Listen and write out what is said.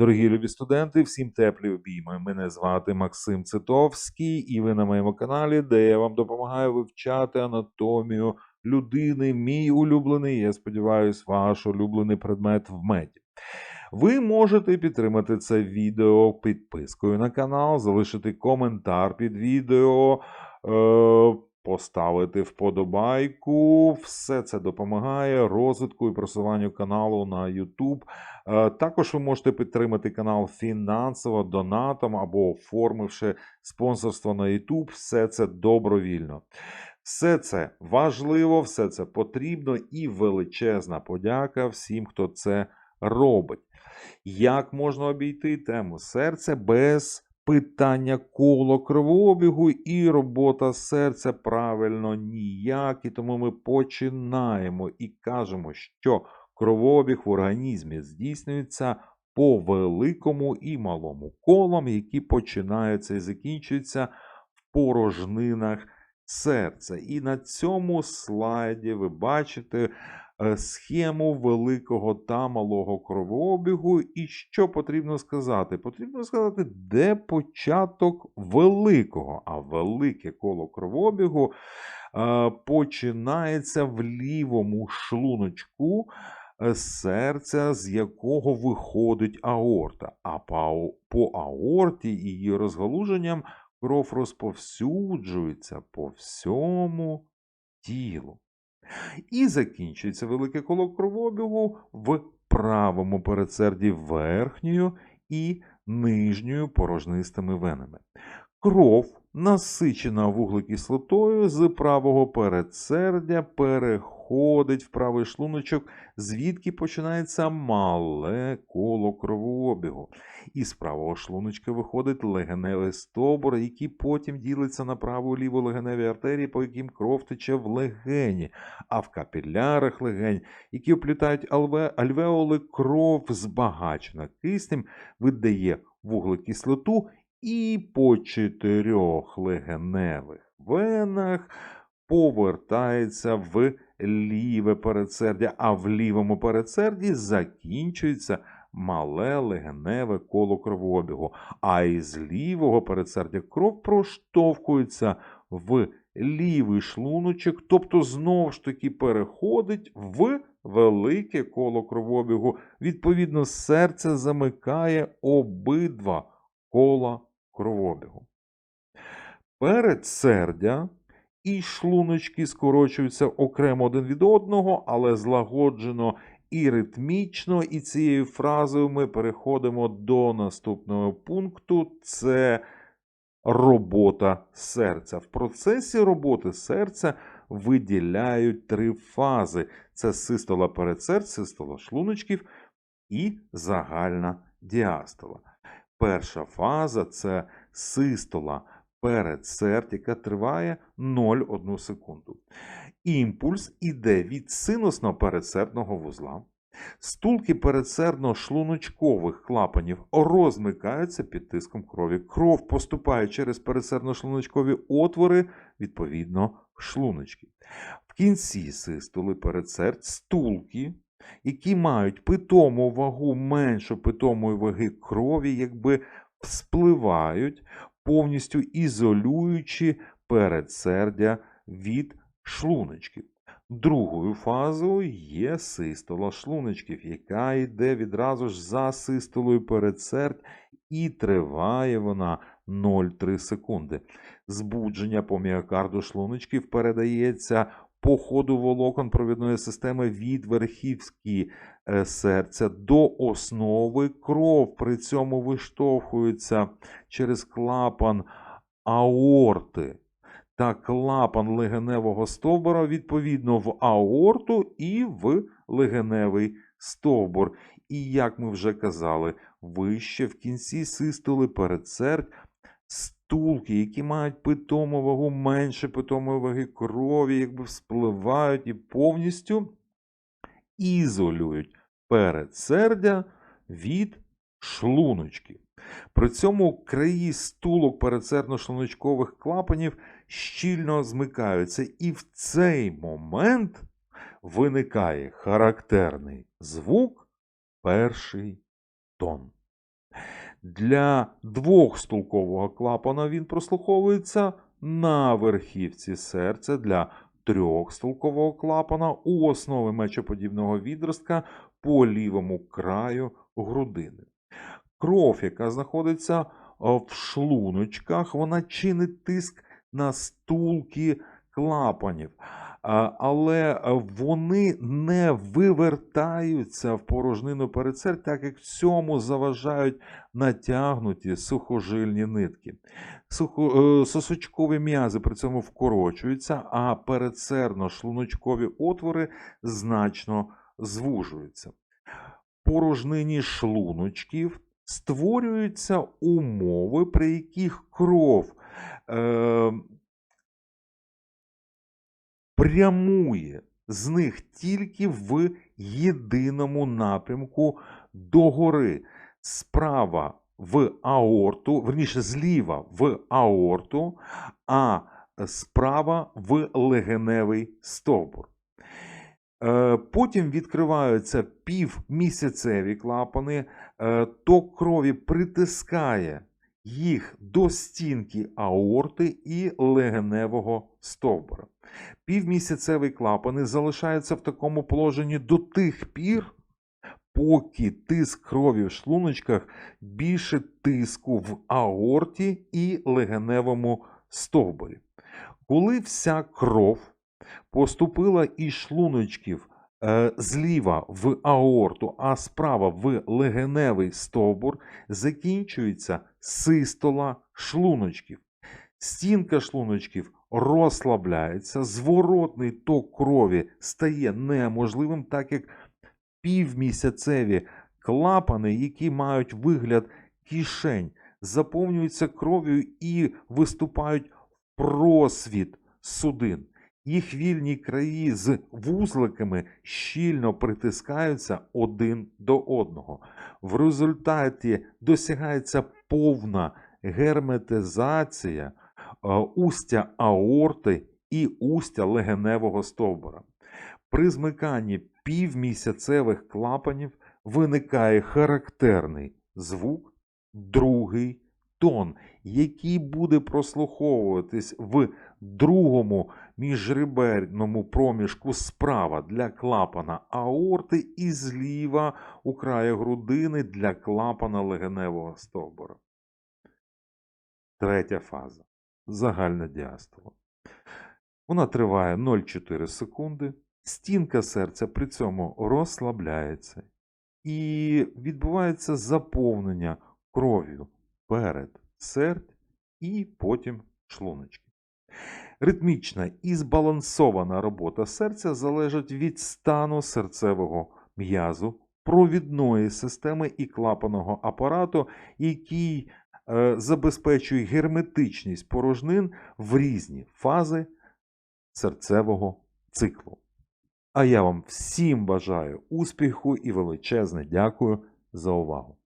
Дорогі любі студенти, всім теплі обійми. Мене звати Максим Цитовський, і ви на моєму каналі, де я вам допомагаю вивчати анатомію людини. Мій улюблений, я сподіваюся, ваш улюблений предмет в меді. Ви можете підтримати це відео підпискою на канал, залишити коментар під відео, е, поставити вподобайку. Все це допомагає розвитку і просуванню каналу на YouTube. Е, Також ви можете підтримати канал фінансово донатом або оформивши спонсорство на YouTube. Все це добровільно. Все це важливо, все це потрібно і величезна подяка всім, хто це робить. Як можна обійти тему серця без питання коло кровообігу і робота серця правильно ніяк. Тому ми починаємо і кажемо, що кровообіг в організмі здійснюється по великому і малому колам, які починаються і закінчуються в порожнинах серця. І на цьому слайді ви бачите схему великого та малого кровообігу. І що потрібно сказати? Потрібно сказати, де початок великого, а велике коло кровообігу е, починається в лівому шлуночку е, серця, з якого виходить аорта. А по аорті і її розгалуженням кров розповсюджується по всьому тілу. І закінчується велике коло кровообігу в правому передсерді верхньою і нижньою порожнистими венами. Кров, насичена вуглекислотою, з правого передсердя переходить в правий шлуночок, звідки починається мале коло кровообігу. Із правого шлуночка виходить легеневий стовбур, який потім ділиться на праву і ліву легеневі артерії, по яким кров тече в легені, а в капілярах легень, які оплітають алве- альвеоли, кров збагачена киснем, видає вуглекислоту і по чотирьох легеневих венах повертається в ліве передсердя, а в лівому передсерді закінчується мале легеневе коло кровообігу. А із лівого передсердя кров проштовхується в лівий шлуночок, тобто знову ж таки переходить в велике коло кровообігу. Відповідно, серце замикає обидва кола кровообігу. Передсердя і шлуночки скорочуються окремо один від одного, але злагоджено і ритмічно. І цією фразою ми переходимо до наступного пункту. Це робота серця. В процесі роботи серця виділяють три фази: це систола передсердь, систола шлуночків і загальна діастола. Перша фаза це систола передсердь, яка триває 0,1 секунду. Імпульс іде від синусно-передсердного вузла. Стулки передсердно-шлуночкових клапанів розмикаються під тиском крові. Кров поступає через передсердно-шлуночкові отвори, відповідно, шлуночки. В кінці систоли передсердь стулки, які мають питому вагу меншу питомої ваги крові, якби спливають, повністю ізолюючи передсердя від шлуночків. Другою фазою є систола шлуночків, яка йде відразу ж за систолою передсердь, і триває вона 0,3 секунди. Збудження по міокарду шлуночків передається по ходу волокон провідної системи від верхівки е, серця до основи. Кров при цьому виштовхується через клапан аорти та клапан легеневого стовбура відповідно в аорту і в легеневий стовбур. І як ми вже казали, вище в кінці систоли передсердь стулки, які мають питому вагу менше питомої ваги крові, якби вспливають і повністю ізолюють передсердя від шлуночки. При цьому краї стулок передсердно-шлуночкових клапанів щільно змикаються, і в цей момент виникає характерний звук перший тон. Для двохстулкового клапана він прослуховується на верхівці серця. Для трьохстулкового клапана у основи мечоподібного відростка по лівому краю грудини. Кров, яка знаходиться е, в шлуночках, вона чинить тиск на стулки клапанів. Але вони не вивертаються в порожнину передсердь, так як цьому заважають натягнуті сухожильні нитки. Сухо, е, сосочкові м'язи при цьому вкорочуються, а передсердно-шлуночкові отвори значно звужуються. Порожнині шлуночків створюються умови, при яких кров е, прямує з них тільки в єдиному напрямку догори. Справа в аорту, верніше, зліва в аорту, а справа в легеневий стовбур. Е, Потім відкриваються півмісяцеві клапани, е, ток крові притискає їх до стінки аорти і легеневого стовбура. Півмісяцеві клапани залишаються в такому положенні до тих пір, поки тиск крові в шлуночках більше тиску в аорті і легеневому стовбурі. Коли вся кров поступила із шлуночків зліва в аорту, а справа в легеневий стовбур, закінчується систола шлуночків. Стінка шлуночків розслабляється, зворотний ток крові стає неможливим, так як півмісяцеві клапани, які мають вигляд кишень, заповнюються кров'ю і виступають в просвіт судин. Їх вільні краї з вузликами щільно притискаються один до одного. В результаті досягається повна герметизація е, устя аорти і устя легеневого стовбура. При змиканні півмісяцевих клапанів виникає характерний звук, другий тон, який буде прослуховуватись в другому міжреберному проміжку справа для клапана аорти і зліва у краї грудини для клапана легеневого стовбура. Третя фаза. Загальна діастола. Вона триває 0,4 секунди. Стінка серця при цьому розслабляється і відбувається заповнення кров'ю перед сердь і потім шлуночки. Ритмічна і збалансована робота серця залежить від стану серцевого м'язу, провідної системи і клапаного апарату, який е, забезпечує герметичність порожнин в різні фази серцевого циклу. А я вам всім бажаю успіху і величезне дякую за увагу.